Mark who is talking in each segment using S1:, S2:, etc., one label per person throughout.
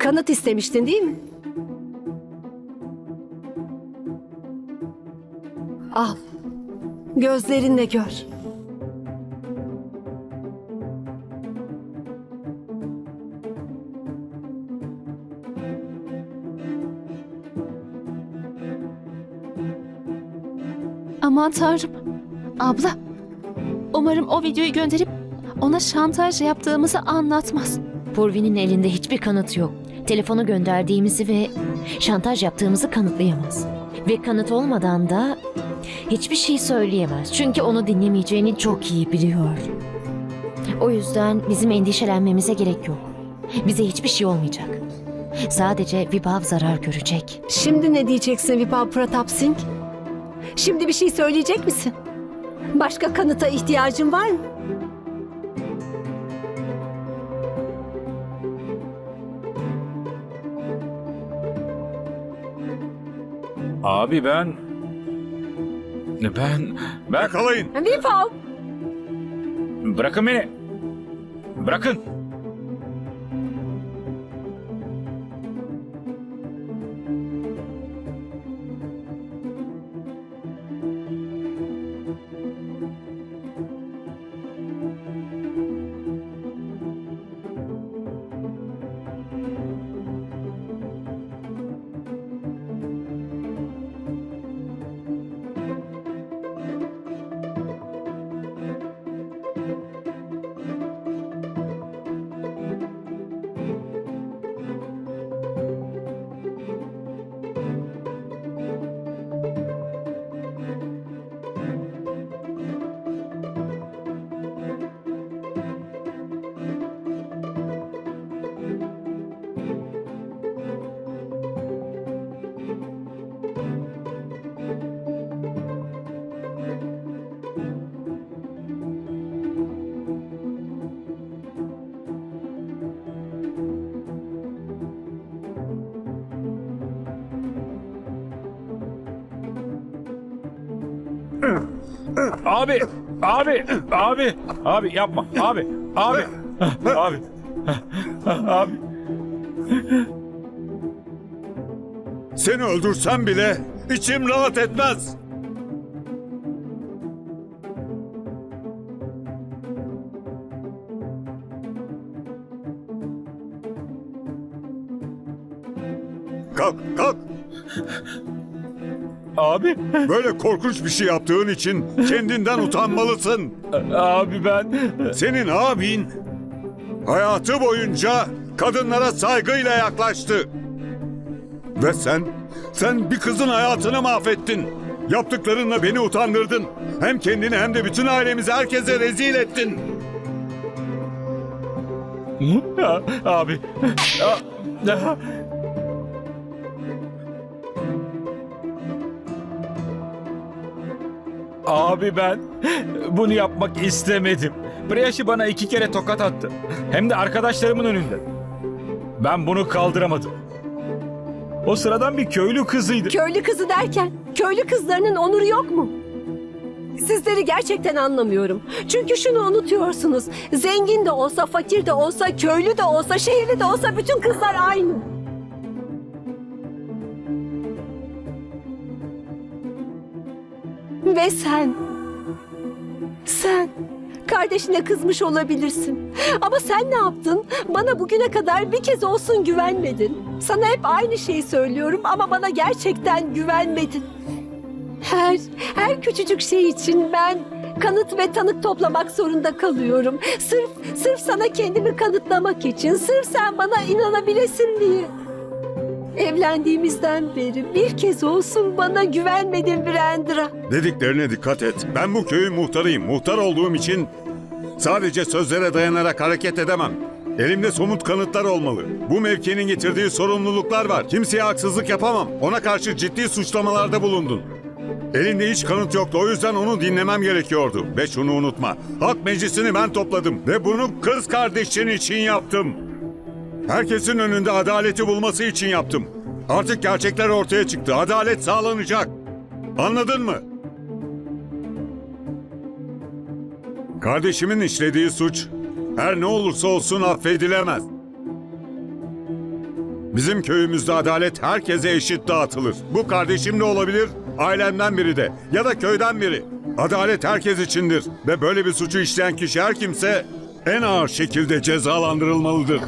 S1: Kanıt istemiştin değil mi? Al. Gözlerinle gör.
S2: Aman tanrım. Abla. Umarım o videoyu gönderip ona şantaj yaptığımızı anlatmaz.
S3: Purvi'nin elinde hiçbir kanıt yok. Telefonu gönderdiğimizi ve şantaj yaptığımızı kanıtlayamaz. Ve kanıt olmadan da hiçbir şey söyleyemez. Çünkü onu dinlemeyeceğini çok iyi biliyor. O yüzden bizim endişelenmemize gerek yok. Bize hiçbir şey olmayacak. Sadece Vibav zarar görecek.
S1: Şimdi ne diyeceksin Vipal Pratap Singh? Şimdi bir şey söyleyecek misin? Başka kanıta ihtiyacın var mı?
S4: Abi ben... Ben... Ben...
S5: Yakalayın.
S1: Vipal!
S4: Bırakın beni. Bırakın. Abi, abi, abi, abi yapma. Abi, abi, abi, abi.
S5: Seni öldürsem bile içim rahat etmez. Kalk, kalk.
S4: Abi,
S5: Böyle korkunç bir şey yaptığın için kendinden utanmalısın.
S4: abi ben...
S5: Senin abin hayatı boyunca kadınlara saygıyla yaklaştı. Ve sen, sen bir kızın hayatını mahvettin. Yaptıklarınla beni utandırdın. Hem kendini hem de bütün ailemizi herkese rezil ettin.
S4: Abi. Abi ben bunu yapmak istemedim. Priyashi bana iki kere tokat attı. Hem de arkadaşlarımın önünde. Ben bunu kaldıramadım. O sıradan bir köylü kızıydı.
S1: Köylü kızı derken köylü kızlarının onuru yok mu? Sizleri gerçekten anlamıyorum. Çünkü şunu unutuyorsunuz. Zengin de olsa, fakir de olsa, köylü de olsa, şehirli de olsa bütün kızlar aynı. Ve sen, sen kardeşine kızmış olabilirsin. Ama sen ne yaptın? Bana bugüne kadar bir kez olsun güvenmedin. Sana hep aynı şeyi söylüyorum ama bana gerçekten güvenmedin. Her, her küçücük şey için ben kanıt ve tanık toplamak zorunda kalıyorum. Sırf, sırf sana kendimi kanıtlamak için, sırf sen bana inanabilesin diye. Evlendiğimizden beri bir kez olsun bana güvenmedin Brandra.
S5: Dediklerine dikkat et. Ben bu köyün muhtarıyım. Muhtar olduğum için sadece sözlere dayanarak hareket edemem. Elimde somut kanıtlar olmalı. Bu mevkinin getirdiği sorumluluklar var. Kimseye haksızlık yapamam. Ona karşı ciddi suçlamalarda bulundun. Elinde hiç kanıt yoktu. O yüzden onu dinlemem gerekiyordu. Ve şunu unutma. Halk meclisini ben topladım. Ve bunu kız kardeşin için yaptım. Herkesin önünde adaleti bulması için yaptım. Artık gerçekler ortaya çıktı. Adalet sağlanacak. Anladın mı? Kardeşimin işlediği suç her ne olursa olsun affedilemez. Bizim köyümüzde adalet herkese eşit dağıtılır. Bu kardeşim de olabilir, ailemden biri de ya da köyden biri. Adalet herkes içindir ve böyle bir suçu işleyen kişi her kimse en ağır şekilde cezalandırılmalıdır.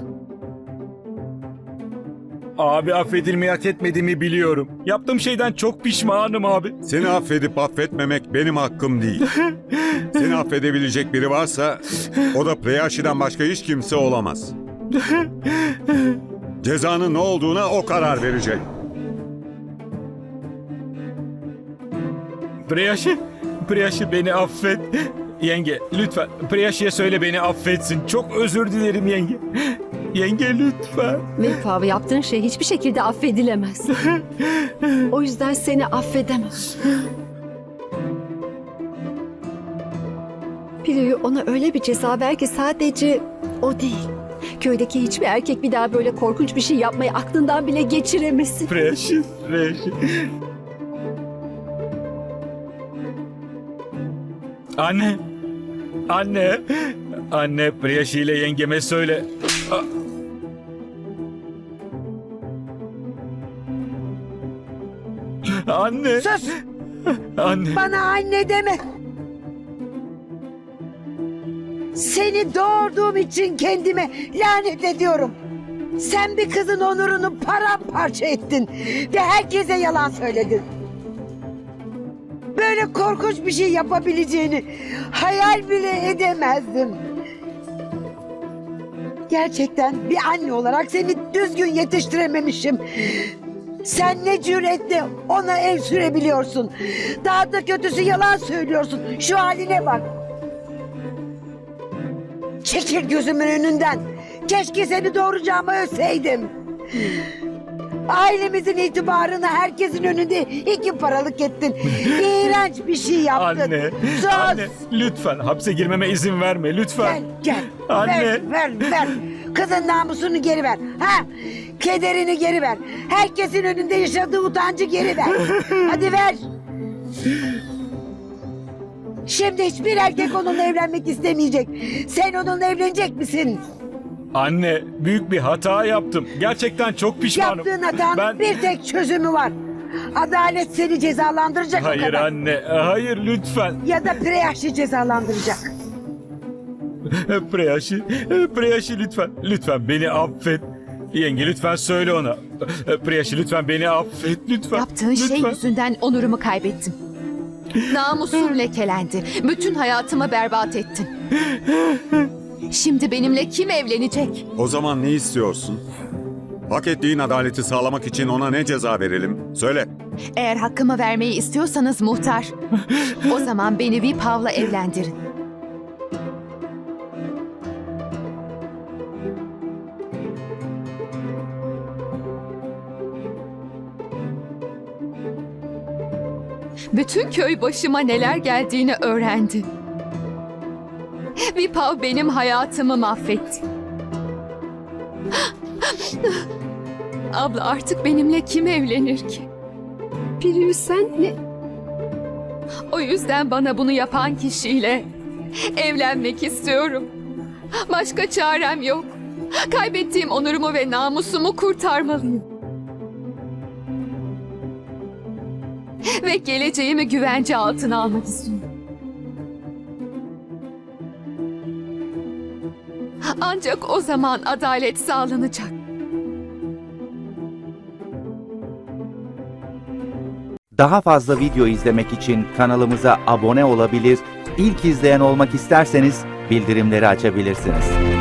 S4: Abi affedilmeyi hak etmediğimi biliyorum. Yaptığım şeyden çok pişmanım abi.
S5: Seni affedip affetmemek benim hakkım değil. Seni affedebilecek biri varsa o da Preyashi'den başka hiç kimse olamaz. Cezanın ne olduğuna o karar verecek.
S4: Priyaşı, Priyaşı beni affet. Yenge lütfen Priyaşı'ya söyle beni affetsin. Çok özür dilerim yenge. Yenge lütfen.
S1: Vipav yaptığın şey hiçbir şekilde affedilemez. o yüzden seni affedemem. Piru'yu ona öyle bir ceza ver ki sadece o değil. Köydeki hiçbir erkek bir daha böyle korkunç bir şey yapmayı aklından bile geçiremesin.
S4: Priyaşı, Priyaşı. Anne. Anne. Anne Priyaşı ile yengeme söyle. A- Anne.
S6: Sus!
S4: Anne.
S6: Bana anne deme. Seni doğurduğum için kendime lanet ediyorum. Sen bir kızın onurunu paramparça ettin ve herkese yalan söyledin. Böyle korkunç bir şey yapabileceğini hayal bile edemezdim. Gerçekten bir anne olarak seni düzgün yetiştirememişim. Sen ne cüretle ona el sürebiliyorsun. Daha da kötüsü yalan söylüyorsun. Şu haline bak. Çekil gözümün önünden. Keşke seni doğuracağımı ölseydim. Ailemizin itibarını herkesin önünde iki paralık ettin. İğrenç bir şey yaptın.
S4: Anne.
S6: Sus.
S4: Anne lütfen hapse girmeme izin verme lütfen.
S6: Gel gel.
S4: Anne.
S6: Ver ver ver. Kızın namusunu geri ver. Ha? Kederini geri ver. Herkesin önünde yaşadığı utancı geri ver. Hadi ver. Şimdi hiçbir erkek onunla evlenmek istemeyecek. Sen onunla evlenecek misin?
S4: Anne büyük bir hata yaptım. Gerçekten çok pişmanım.
S6: Yaptığın hatanın
S4: Ben...
S6: bir tek çözümü var. Adalet seni cezalandıracak o
S4: Hayır
S6: kadar.
S4: anne, hayır lütfen.
S6: Ya da Preyaş'ı cezalandıracak.
S4: Preyaşı, Preyaşı lütfen, lütfen beni affet. Yenge lütfen söyle ona. Preyaşı lütfen beni affet, lütfen.
S2: Yaptığın şey
S4: lütfen.
S2: yüzünden onurumu kaybettim. Namusum lekelendi. Bütün hayatımı berbat ettin. Şimdi benimle kim evlenecek?
S5: O zaman ne istiyorsun? Hak ettiğin adaleti sağlamak için ona ne ceza verelim? Söyle.
S2: Eğer hakkımı vermeyi istiyorsanız muhtar, o zaman beni Vipav'la evlendirin. Bütün köy başıma neler geldiğini öğrendi. Vipav benim hayatımı mahvetti. Abla artık benimle kim evlenir ki?
S1: Piru sen ne?
S2: O yüzden bana bunu yapan kişiyle evlenmek istiyorum. Başka çarem yok. Kaybettiğim onurumu ve namusumu kurtarmalıyım. Ve geleceğimi güvence altına almak istiyorum. Ancak o zaman adalet sağlanacak.
S7: Daha fazla video izlemek için kanalımıza abone olabilir, ilk izleyen olmak isterseniz bildirimleri açabilirsiniz.